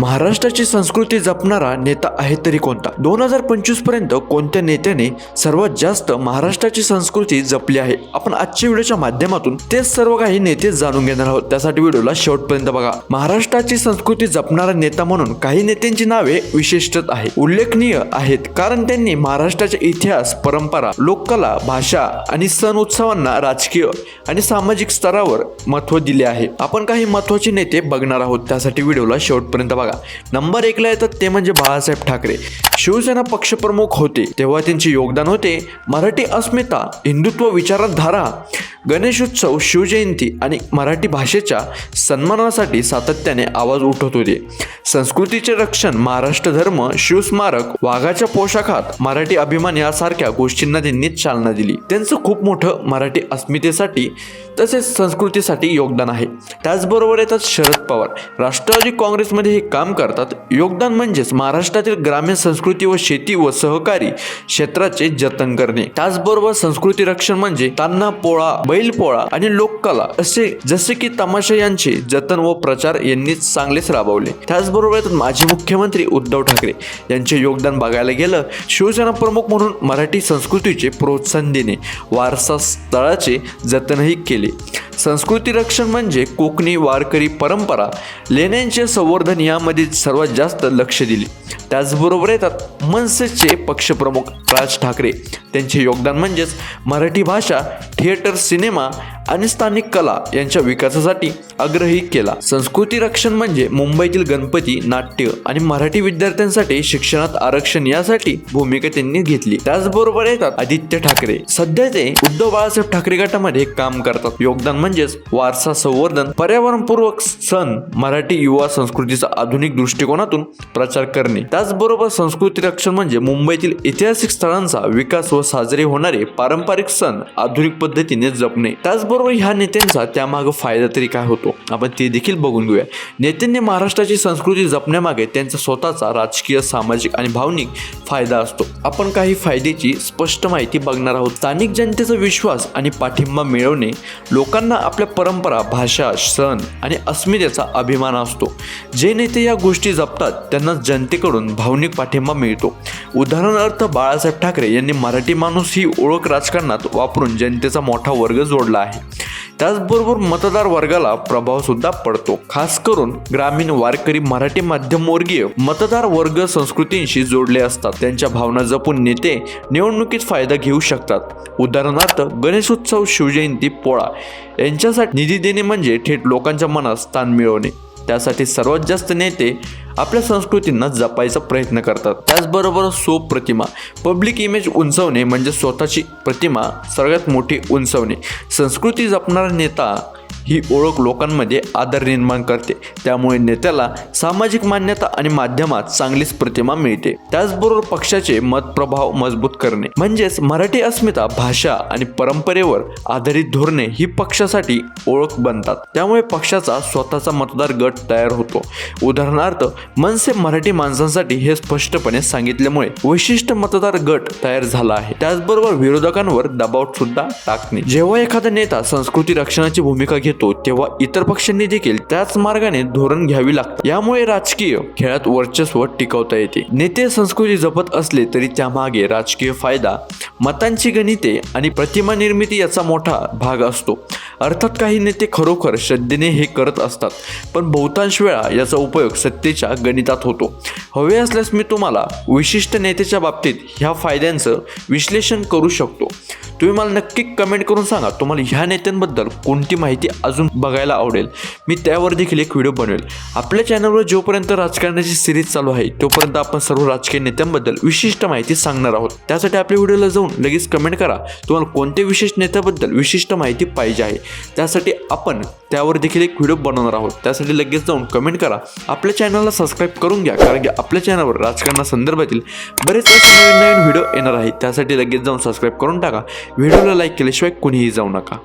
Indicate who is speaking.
Speaker 1: महाराष्ट्राची संस्कृती जपणारा नेता आहे तरी कोणता? दोन हजार पंचवीसपर्यंत कोणत्या नेत्याने सर्वात जास्त महाराष्ट्राची संस्कृती जपली आहे? आपण आजच्या व्हिडिओच्या माध्यमातून तेच सर्व काही नेते जाणून घेणार आहोत. त्यासाठी व्हिडिओला शेवटपर्यंत बघा. महाराष्ट्राची संस्कृती जपणारा नेता म्हणून काही नेत्यांची नावे विशिष्ट आहे उल्लेखनीय आहेत कारण त्यांनी महाराष्ट्राचा इतिहास परंपरा लोककला भाषा आणि सण उत्सवांना राजकीय आणि सामाजिक स्तरावर महत्त्व दिले आहे. आपण काही महत्त्वाचे नेते बघणार आहोत. त्यासाठी व्हिडिओला शेवटपर्यंत बघा नंबर एकला येतात ते म्हणजे बाळासाहेब ठाकरे. शिवसेना पक्षप्रमुख होते तेव्हा त्यांचे योगदान होते मराठी अस्मिता हिंदुत्व विचारधारा गणेशोत्सव शिवजयंती आणि मराठी भाषेच्या सन्मानासाठी सातत्याने आवाज उठवत होते. संस्कृतीचे रक्षण महाराष्ट्र धर्म शिवस्मारक वाघाच्या पोशाखात मराठी अभिमान यासारख्या गोष्टींना त्यांनी चालना दिली. त्यांचं खूप मोठं मराठी अस्मितेसाठी तसेच संस्कृतीसाठी योगदान आहे. त्याचबरोबर येतात शरद पवार. राष्ट्रवादी काँग्रेसमध्ये हे काम करतात. योगदान म्हणजेच महाराष्ट्रातील ग्रामीण संस्कृती व शेती व सहकारी क्षेत्राचे जतन करणे. त्याचबरोबर संस्कृती रक्षण म्हणजे तान्हा पोळा बैल पोळा आणि लोककला असे जसे की तमाशा यांचे जतन व प्रचार यांनी चांगलेच राबवले. त्याचबरोबर माजी मुख्यमंत्री उद्धव ठाकरे यांचे योगदान बघायला गेलं शिवसेना प्रमुख म्हणून मराठी संस्कृतीचे प्रोत्साहन देणे वारसा स्थळाचे जतनही केले. संस्कृती रक्षण म्हणजे कोकणी वारकरी परंपरा लेण्यांचे संवर्धन यामध्ये सर्वात जास्त लक्ष दिले. त्याचबरोबर येतात मनसेचे पक्षप्रमुख राज ठाकरे. त्यांचे योगदान म्हणजेच मराठी भाषा थिएटर सिनेमा आणि स्थानिक कला यांच्या विकासासाठी आग्रही केला. संस्कृती रक्षण म्हणजे मुंबईतील गणपती नाट्य आणि मराठी विद्यार्थ्यांसाठी शिक्षणात आरक्षण यासाठी भूमिका त्यांनी घेतली. त्याचबरोबर येतात आदित्य ठाकरे. सध्या ते उद्धव बाळासाहेब ठाकरे गटामध्ये काम करतात. योगदान म्हणजेच वारसा संवर्धन पर्यावरणपूर्वक सण मराठी युवा संस्कृतीचा आधुनिक दृष्टिकोनातून प्रचार करणे. त्याचबरोबर संस्कृती रक्षण म्हणजे मुंबईतील ऐतिहासिक स्थळांचा विकास व साजरे होणारे पारंपरिक सण आधुनिक पद्धतीने जपणे. त्याचबरोबर ह्या नेत्यांचा त्यामागे फायदा तरी काय होतो? आपण ते देखील बघून घेऊया. नेत्यांनी महाराष्ट्राची संस्कृती जपण्यामागे त्यांचा स्वतःचा राजकीय सामाजिक आणि भावनिक फायदा असतो. आपण काही फायद्याची स्पष्ट माहिती बघणार आहोत. स्थानिक जनतेचा विश्वास आणि पाठिंबा मिळवणे लोकांना आपल्या परंपरा भाषा सण आणि अस्मितेचा अभिमान असतो. जे नेते या गोष्टी जपतात त्यांना जनतेकडून भावनिक पाठिंबा मिळतो. उदाहरणार्थ बाळासाहेब ठाकरे यांनी मराठी माणूस ही ओळख राजकारणात वापरून जनतेचा मोठा वर्ग जोडला आहे. त्याचबरोबर मतदार वर्गाला प्रभाव सुद्धा पडतो. खास करून ग्रामीण वारकरी मराठी मध्यमवर्गीय मतदार वर्ग संस्कृतींशी जोडले असतात. त्यांच्या भावना जपून नेते निवडणुकीत फायदा घेऊ शकतात. उदाहरणार्थ गणेशोत्सव शिवजयंती पोळा यांच्यासाठी निधी देणे म्हणजे थेट लोकांच्या मनात स्थान मिळवणे. त्यासाठी सर्वात जास्त नेते आपल्या संस्कृतींना जपायचा प्रयत्न करतात. त्याचबरोबर सो प्रतिमा पब्लिक इमेज उंचवणे म्हणजे स्वतःची प्रतिमा सर्वात मोठी उंचवणे. संस्कृती जपणारा नेता ही ओळख लोकांमध्ये आदर निर्माण करते. त्यामुळे नेत्याला सामाजिक मान्यता आणि माध्यमात चांगलीच प्रतिमा मिळते. त्याचबरोबर पक्षाचे मत प्रभाव मजबूत करणे. म्हणजेच मराठी अस्मिता भाषा आणि परंपरेवर आधारित धोरणे ही पक्षासाठी ओळख बनतात. त्यामुळे पक्षाचा स्वतःचा मतदार गट तयार होतो. उदाहरणार्थ मनसे मराठी माणसांसाठी हे स्पष्टपणे सांगितल्यामुळे विशिष्ट मतदार गट तयार झाला आहे. त्याचबरोबर विरोधकांवर दबाव सुद्धा टाकणे. जेव्हा एखादा नेता संस्कृती रक्षणाची भूमिका घेतो तेव्हा इतर पक्षांनी देखील त्याच मार्गाने धोरण घ्यावी लागते. यामुळे राजकीय खेळात वर्चस्व टिकवता येते. नेते संस्कृती जपत असले तरी त्यामागे राजकीय फायदा मतांची गणिते आणि प्रतिमा निर्मिती याचा मोठा भाग असतो. अर्थात काही नेते खरोखर श्रद्धेने हे करत असतात पण बहुतांश वेळा याचा उपयोग सत्तेच्या गणितात होतो. हवे असल्यास मी तुम्हाला विशिष्ट नेत्याच्या बाबतीत ह्या फायद्यांचं विश्लेषण करू शकतो. तुम्ही मला नक्की कमेंट करून सांगा तुम्हाला ह्या नेत्यांबद्दल कोणती माहिती अजून बघायला आवडेल? मी त्यावर देखील एक व्हिडिओ बनवेल. आपल्या चॅनलवर जोपर्यंत राजकारणाची सिरीज चालू आहे तोपर्यंत आपण सर्व राजकीय नेत्यांबद्दल विशिष्ट माहिती सांगणार आहोत. त्यासाठी आपल्या व्हिडिओला जाऊन लगेच कमेंट करा तुम्हाला कोणत्या विशेष नेत्याबद्दल विशिष्ट माहिती पाहिजे आहे? त्यासाठी आपण त्यावर देखील एक व्हिडिओ बनवणार आहोत. त्यासाठी लगेच जाऊन कमेंट करा. आपल्या चॅनलला सबस्क्राईब करून घ्या कारण की आपल्या चॅनलवर राजकारणासंदर्भातील बरेच असे नवीन नवीन व्हिडिओ येणार आहेत. त्यासाठी लगेच जाऊन सबस्क्राईब करून टाका. व्हिडिओला लाईक केल्याशिवाय कुणीही जाऊ नका.